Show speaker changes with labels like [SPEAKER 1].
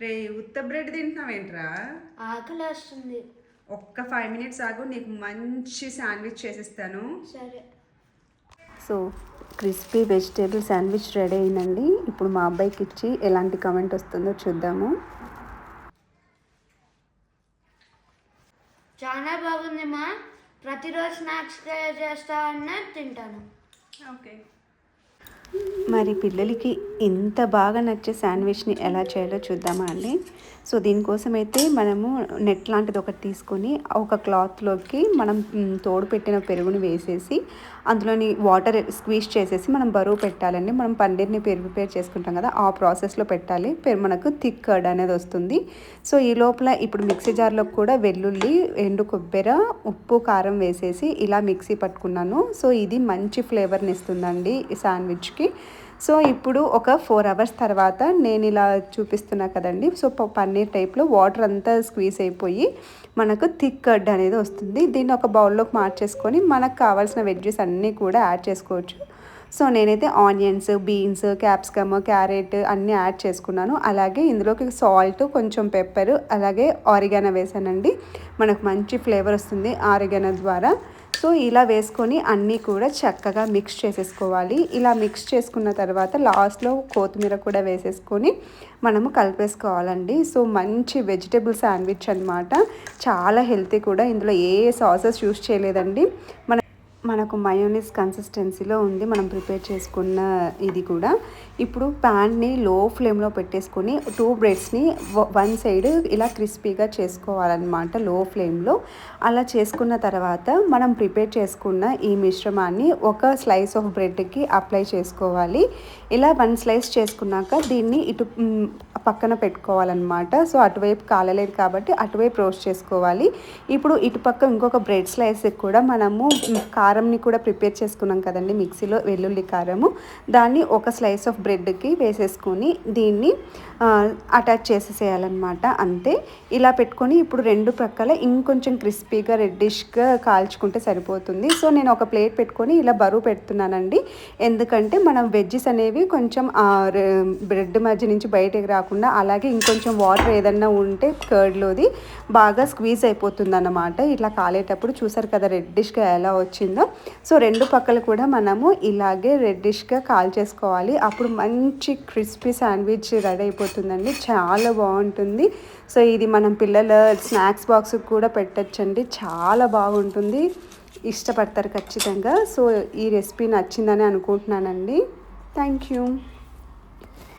[SPEAKER 1] రే ఉత్త బ్రెడ్ తింటున్నావేంట్రా?
[SPEAKER 2] ఆకలి వస్తుంది
[SPEAKER 1] ఒక్క ఫైవ్ మినిట్స్ ఆగు నీకు మంచి శాండ్విచ్ చేసిస్తాను.
[SPEAKER 2] సరే.
[SPEAKER 3] So crispy vegetable sandwich ready అయిందండి. ఇప్పుడు మా అబ్బాయికి ఇచ్చి ఎలాంటి కమెంట్ వస్తుందో చూద్దాము.
[SPEAKER 2] చాలా బాగుంది మా. ప్రతిరోజు స్నాక్స్ చేస్తావన్నా తింటాను.
[SPEAKER 1] ఓకే.
[SPEAKER 3] మరి పిల్లలకి ఇంత బాగా నచ్చే శాండ్విచ్ని ఎలా చేయాలో చూద్దామా అండి? సో దీనికోసం అయితే మనము నెట్ లాంటిది ఒకటి తీసుకొని ఒక క్లాత్లోకి మనం తోడు పెట్టిన పెరుగుని వేసేసి అందులోని వాటర్ స్క్వీజ్ చేసేసి మనం బరువు పెట్టాలండి. మనం పన్నీర్ని ప్రిపేర్ చేసుకుంటాం కదా ఆ ప్రాసెస్లో పెట్టాలి. మనకు థిక్ కర్డ్ అనేది వస్తుంది. సో ఈ లోపల ఇప్పుడు మిక్సీ జార్లో కూడా వెల్లుల్లి ఎండు కొబ్బరి ఉప్పు కారం వేసేసి ఇలా మిక్సీ పట్టుకున్నాను. సో ఇది మంచి ఫ్లేవర్ని ఇస్తుందండి ఈ శాండ్విచ్కి సో ఇప్పుడు ఒక ఫోర్ అవర్స్ తర్వాత నేను ఇలా చూపిస్తున్నా కదండి. సో పన్నీర్ టైప్లో వాటర్ అంతా స్క్వీజ్ అయిపోయి మనకు థిక్ కర్డ్ అనేది వస్తుంది. దీన్ని ఒక బౌల్లోకి మార్చేసుకొని మనకు కావాల్సిన వెజ్జెస్ అన్నీ కూడా యాడ్ చేసుకోవచ్చు. సో నేనైతే ఆనియన్స్ బీన్స్ క్యాప్సికమ్ క్యారెట్ అన్నీ యాడ్ చేసుకున్నాను. అలాగే ఇందులోకి సాల్ట్ కొంచెం పెప్పర్ అలాగే ఆరిగానా వేసానండి. మనకు మంచి ఫ్లేవర్ వస్తుంది ఆరిగానా ద్వారా. సో ఇలా వేసుకొని అన్నీ కూడా చక్కగా మిక్స్ చేసేసుకోవాలి. ఇలా మిక్స్ చేసుకున్న తర్వాత లాస్ట్లో కొత్తిమీర కూడా వేసేసుకొని మనము కలిపేసుకోవాలండి. సో మంచి వెజిటేబుల్ శాండ్విచ్ అనమాట చాలా హెల్తీ కూడా. ఇందులో ఏ సాసెస్ యూస్ చేయలేదండి. మన మనకు మయోనీస్ కన్సిస్టెన్సీలో ఉంది మనం ప్రిపేర్ చేసుకున్న ఇది కూడా. ఇప్పుడు ప్యాన్ని లో ఫ్లేమ్లో పెట్టేసుకొని టూ బ్రెడ్స్ని వన్ సైడ్ ఇలా క్రిస్పీగా చేసుకోవాలన్నమాట లో ఫ్లేమ్లో అలా చేసుకున్న తర్వాత మనం ప్రిపేర్ చేసుకున్న ఈ మిశ్రమాన్ని ఒక స్లైస్ ఆఫ్ బ్రెడ్కి అప్లై చేసుకోవాలి. ఇలా వన్ స్లైస్ చేసుకున్నాక దీన్ని ఇటు పక్కన పెట్టుకోవాలన్నమాట. సో అటువైపు కాలలేదు కాబట్టి అటువైపు రోస్ట్ చేసుకోవాలి. ఇప్పుడు ఇటుపక్క ఇంకొక బ్రెడ్ స్లైస్ కూడా మనము మ్, కారంని కూడా ప్రిపేర్ చేసుకున్నాం కదండి మిక్సీలో వెల్లుల్లి కారము. దాన్ని ఒక స్లైస్ ఆఫ్ బ్రెడ్కి వేసేసుకొని దీన్ని అటాచ్ చేసేసేయాలన్నమాట అంతే. ఇలా పెట్టుకొని ఇప్పుడు రెండు ప్రక్కల ఇంకొంచెం క్రిస్పీగా రెడ్డిష్గా కాల్చుకుంటే సరిపోతుంది. సో నేను ఒక ప్లేట్ పెట్టుకొని ఇలా బరువు పెడుతున్నానండి. ఎందుకంటే మనం వెజ్జెస్ అనేవి కొంచెం రె- బ్రెడ్ మధ్య నుంచి బయటకు రాకుండా అలాగే ఇంకొంచెం వాటర్ ఏదన్నా ఉంటే కర్డ్లోది బాగా స్క్వీజ్ అయిపోతుంది అన్నమాట ఇట్లా కాలేటప్పుడు చూసారు కదా రెడ్డిష్గా ఎలా వచ్చిందో. సో రెండు పక్కలు కూడా మనము ఇలాగే రెడ్డిష్గా కాల్ చేసుకోవాలి. అప్పుడు మంచి క్రిస్పీ శాండ్విచ్ రెడీ అయిపోతుందండి. చాలా బాగుంటుంది. సో ఇది మనం పిల్లల స్నాక్స్ బాక్స్ కూడా పెట్టచ్చండి. చాలా బాగుంటుంది. ఇష్టపడతారు ఖచ్చితంగా. సో ఈ రెసిపీ నచ్చిందని అనుకుంటున్నానండి. Thank you.